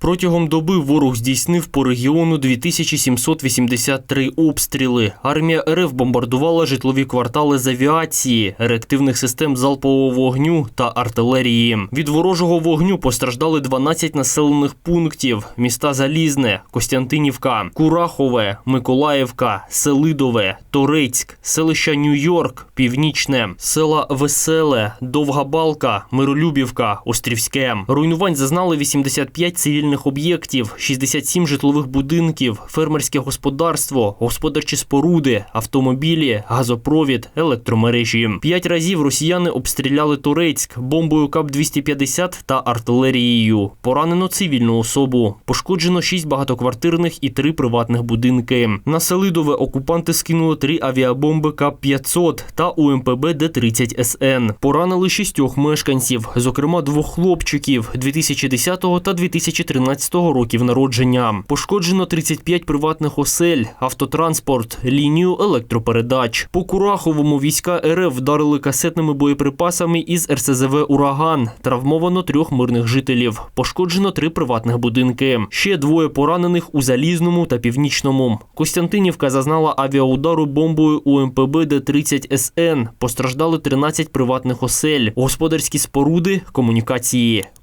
Протягом доби ворог здійснив по регіону 2783 обстріли. Армія РФ бомбардувала житлові квартали з авіації, реактивних систем залпового вогню та артилерії. Від ворожого вогню постраждали 12 населених пунктів: міста Залізне, Костянтинівка, Курахове, Миколаївка, Селидове, Торецьк, селища Нью-Йорк, Північне, села Веселе, Довга Балка, Миролюбівка, Острівське. Руйнувань зазнали 85 цивільних об'єктів, 67 житлових будинків, фермерське господарство, господарчі споруди, автомобілі, газопровід, електромережі. П'ять разів росіяни обстріляли Турецьк бомбою КАП-250 та артилерією. Поранено цивільну особу. Пошкоджено 6 багатоквартирних і 3 приватних будинки. На Селидове окупанти скинули 3 авіабомби КАП-500 та УМПБ Д-30 СН. Поранили шістьох мешканців, зокрема двох хлопчиків 2010 та 2013 років народження. Пошкоджено 35 приватних осель, автотранспорт, лінію електропередач. По Кураховому війська РФ вдарили касетними боєприпасами із РСЗВ Ураган. Травмовано трьох мирних жителів. Пошкоджено три приватних будинки. Ще двоє поранених у Залізному та Північному. Костянтинівка зазнала авіаудару бомбою УМПБ Д-30 СН. Постраждали 13 приватних осель, господарські споруди, комунікації.